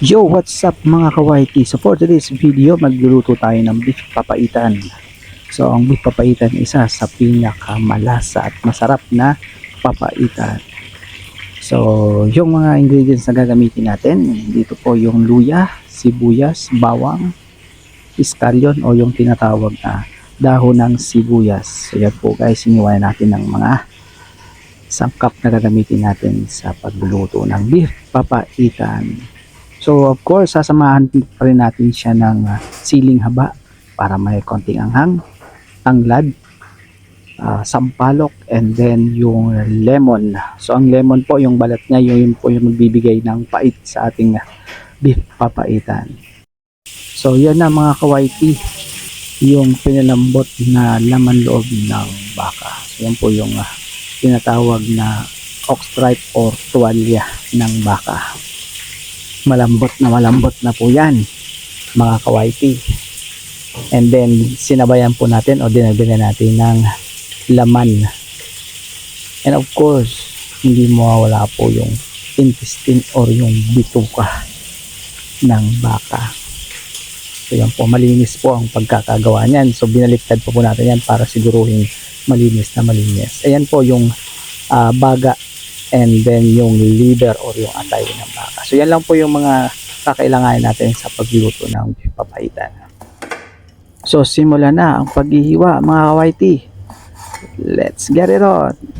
Yo, what's up mga kawaiti? So for today's video, magluluto tayo ng beef papaitan. So ang beef papaitan isa sa pinakamalasa at masarap na papaitan. So yung mga ingredients na gagamitin natin, dito po yung luya, sibuyas, bawang, iskalyon o yung tinatawag na dahon ng sibuyas. So yan po guys, iniwan natin ng mga sangkap na gagamitin natin sa pagluluto ng beef papaitan. So of course, sasamahan pa rin natin siya ng uh, haba para may konting anghang, tanglad, uh, sampalok, and then yung lemon. So ang lemon po, yung balat niya, yung, yun po yung magbibigay ng pait sa ating uh, beef papaitan. So yan na mga kawaiti, yung pinalambot na laman loob ng baka. So yan po yung uh, tinatawag na ox stripe or tuwalya ng baka malambot na malambot na po yan mga kawaiti and then sinabayan po natin o dinagdagan natin ng laman. And of course hindi mawawala po yung intestine or yung bituka ng baka. So yan po malinis po ang pagkakagawa niyan. So binaliktad po po natin yan para siguruhin malinis na malinis. Ayan po yung ah, baga and then yung liver or yung atay ng baka. So yan lang po yung mga kakailanganin natin sa pagluto ng papaitan. So simula na ang paghihiwa mga kawaiti. Let's get it on!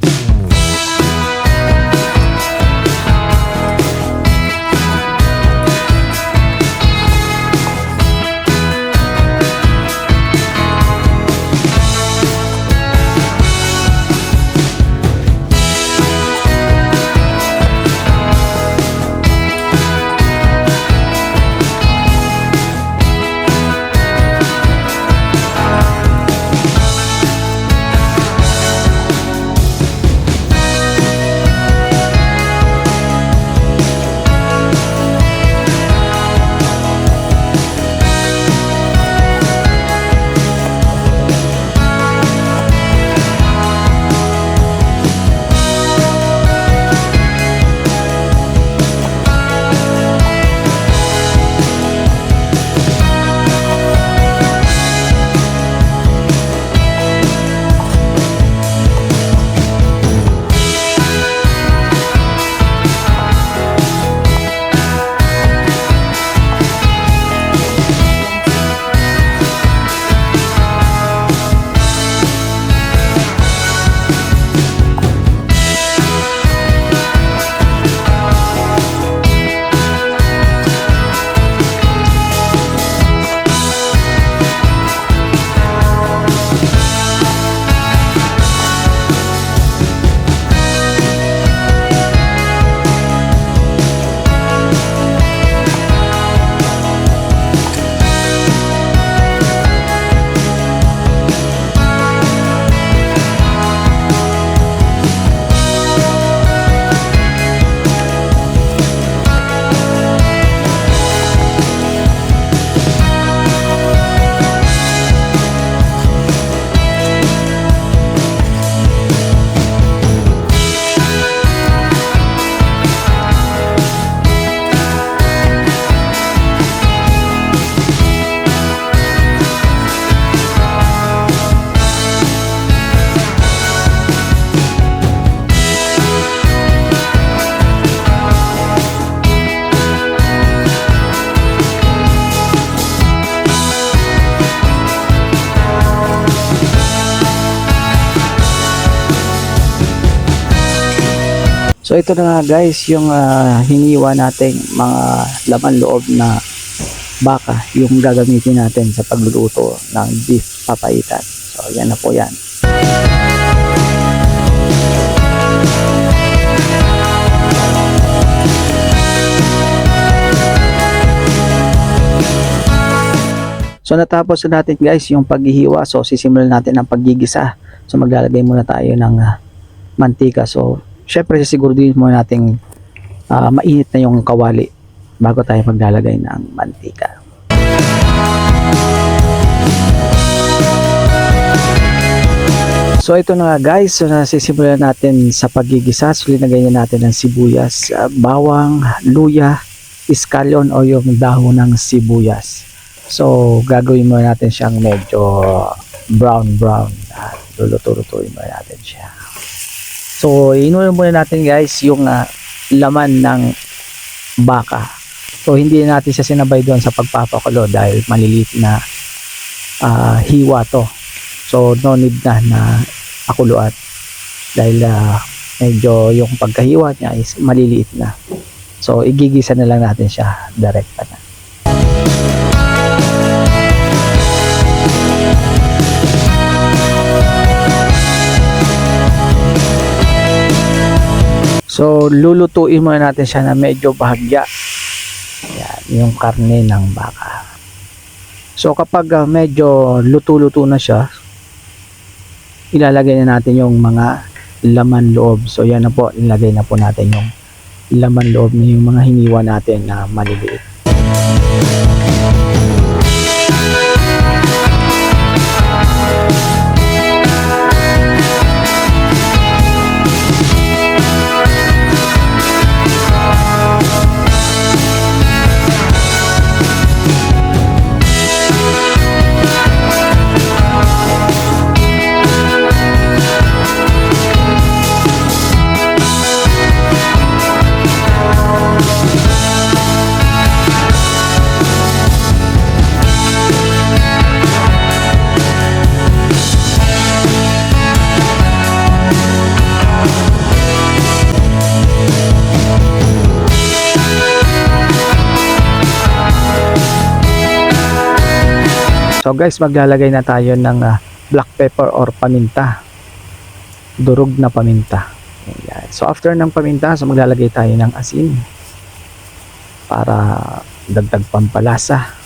So ito na nga guys yung ah, hiniwa nating mga laman loob na baka yung gagamitin natin sa pagluluto ng beef papaitan. So yan na po yan. So natapos na natin guys yung paghihiwa. So sisimulan natin ang paggigisa. So maglalagay muna tayo ng ah, mantika. So syempre sisiguraduhin muna nating ah, mainit na yung kawali bago tayo maglalagay ng mantika. So ito na nga guys, so nasisimulan natin sa paggigisa. So linagay na natin ng sibuyas, ah, bawang, luya, scallion o yung dahon ng sibuyas. So, gagawin muna natin siyang medyo brown brown at luluto-lutuin muna natin siya. So, inumin muna natin guys yung ah, laman ng baka. So, hindi natin siya sinabay doon sa pagpapakulo dahil maliliit na ah, hiwa to. So, no need na na pakuluan dahil ah, medyo yung pagkahiwa niya is maliliit na. So, igigisa na lang natin siya direkta na. So, lulutuin muna natin siya na medyo bahagya. Yan, yung karne ng baka. So, kapag ah, medyo luto-luto na siya, ilalagay na natin yung mga laman loob. So, yan na po, ilagay na po natin yung laman loob na yung mga hiniwa natin na maliliit. So guys, maglalagay na tayo ng ah, black pepper or paminta. Durog na paminta. Ayan. So after ng paminta, so maglalagay tayo ng asin para dagdag pampalasa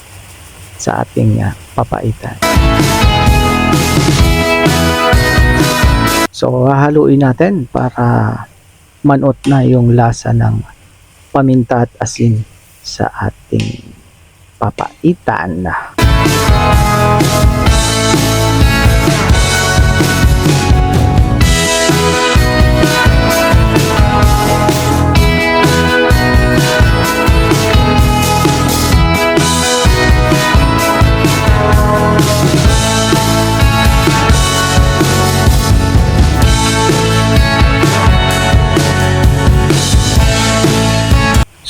sa ating ah, papaitan. So hahaluin natin para manot na yung lasa ng paminta at asin sa ating papaitan.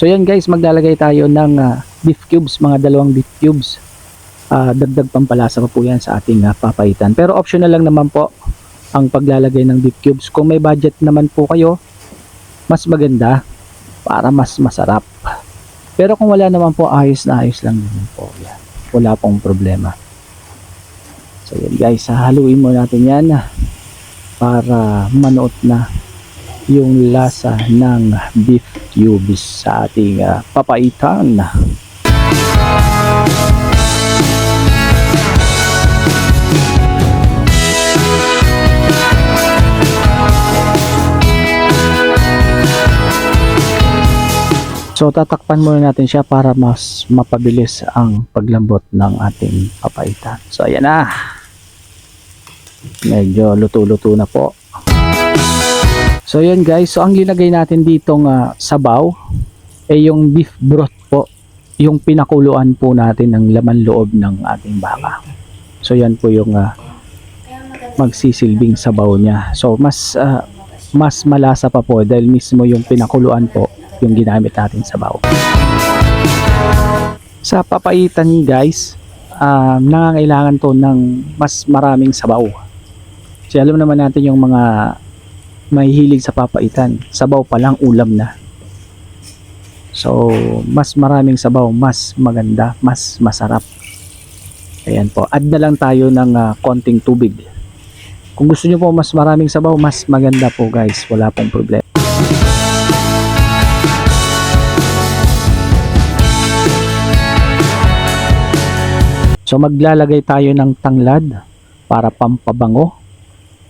So yan guys, maglalagay tayo ng ah, beef cubes, mga dalawang beef cubes. Ah, dagdag pampalasa pa po yan sa ating ah, papaitan. Pero optional lang naman po ang paglalagay ng beef cubes. Kung may budget naman po kayo, mas maganda para mas masarap. Pero kung wala naman po, ayos na ayos lang naman po. Yan. Wala pong problema. So yan guys, haluin mo natin yan para manuot na yung lasa ng beef cubes sa ating ah, papaitan. So tatakpan muna natin siya para mas mapabilis ang paglambot ng ating papaitan. So ayan na. Medyo luto-luto na po. So yun guys, so ang linagay natin ditong ah, sabaw ay yung beef broth po, yung pinakuluan po natin ng laman loob ng ating baka. So yan po yung ah, magsisilbing sabaw niya. So mas ah, mas malasa pa po dahil mismo yung pinakuluan po yung ginamit natin sabaw. Sa papaitan guys, ah, nangangailangan to ng mas maraming sabaw. Kasi alam naman natin yung mga mahihilig sa papaitan. Sabaw pa lang ulam na. So, mas maraming sabaw, mas maganda, mas masarap. Ayan po. Add na lang tayo ng ah, konting tubig. Kung gusto nyo po mas maraming sabaw, mas maganda po guys. Wala pong problema. So maglalagay tayo ng tanglad para pampabango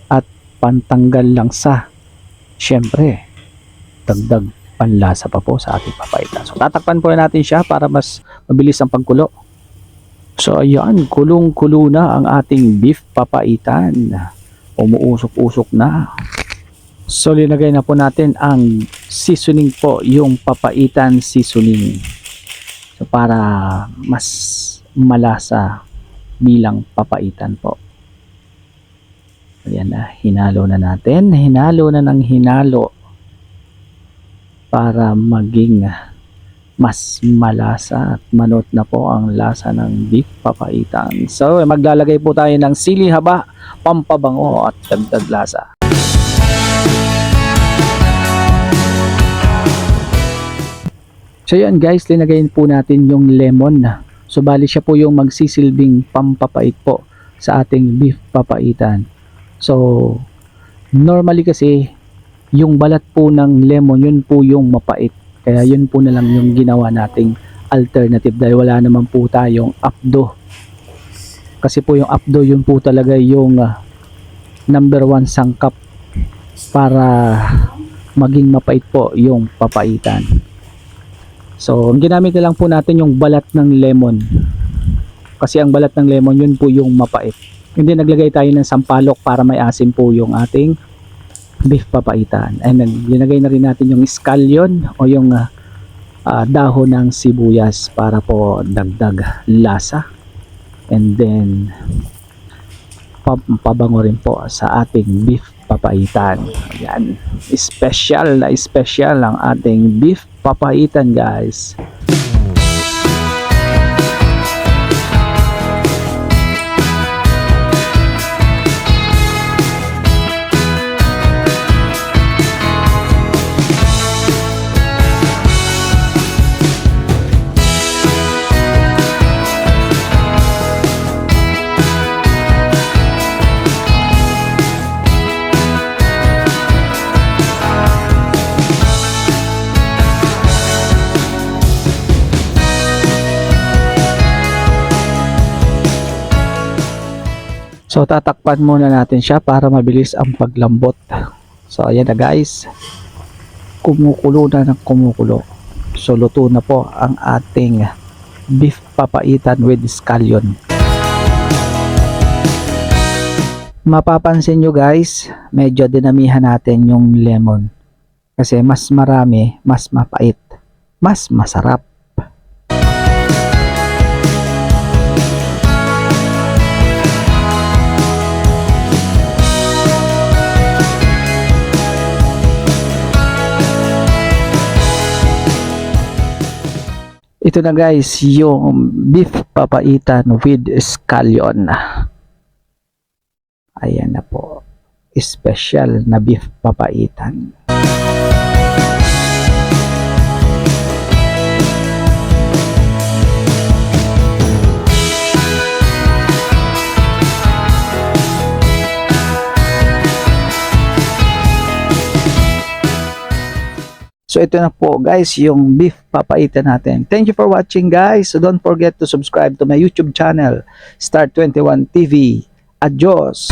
at pantanggal lang sa syempre dagdag panlasa pa po sa ating papaitan. So tatakpan po natin siya para mas mabilis ang pagkulo. So ayan, kulong-kulo na ang ating beef papaitan. Umuusok-usok na. So linagay na po natin ang seasoning po, yung papaitan seasoning. So para mas malasa bilang papaitan po. Ayan na, hinalo na natin. Hinalo na ng hinalo para maging mas malasa at manot na po ang lasa ng beef papaitan. So maglalagay po tayo ng sili haba, pampabango at dagdag lasa. So yan guys, linagay po natin yung lemon. So bali siya po yung magsisilbing pampapait po sa ating beef papaitan. So normally kasi yung balat po ng lemon yun po yung mapait. Kaya yun po na lang yung ginawa nating alternative dahil wala naman po tayong apdo. Kasi po yung apdo yun po talaga yung ah, number one sangkap para maging mapait po yung papaitan. So, ginamit na lang po natin yung balat ng lemon. Kasi ang balat ng lemon, yun po yung mapait. Hindi naglagay tayo ng sampalok para may asim po yung ating beef papaitan. And then, linagay na rin natin yung scallion o yung ah, ah, dahon ng sibuyas para po dagdag lasa. And then, pa- pabango rin po sa ating beef papaitan. Ayan. Special na special ang ating beef papaitan guys. So tatakpan muna natin siya para mabilis ang paglambot. So ayan na guys. Kumukulo na ng kumukulo. So luto na po ang ating beef papaitan with scallion. Mapapansin nyo guys, medyo dinamihan natin yung lemon. Kasi mas marami, mas mapait, mas masarap. Ito na guys, yung beef papaitan with scallion. Ayan na po. Special na beef papaitan. Ito na po guys yung beef papaitan natin. Thank you for watching guys. So don't forget to subscribe to my YouTube channel Star21 TV. Adios!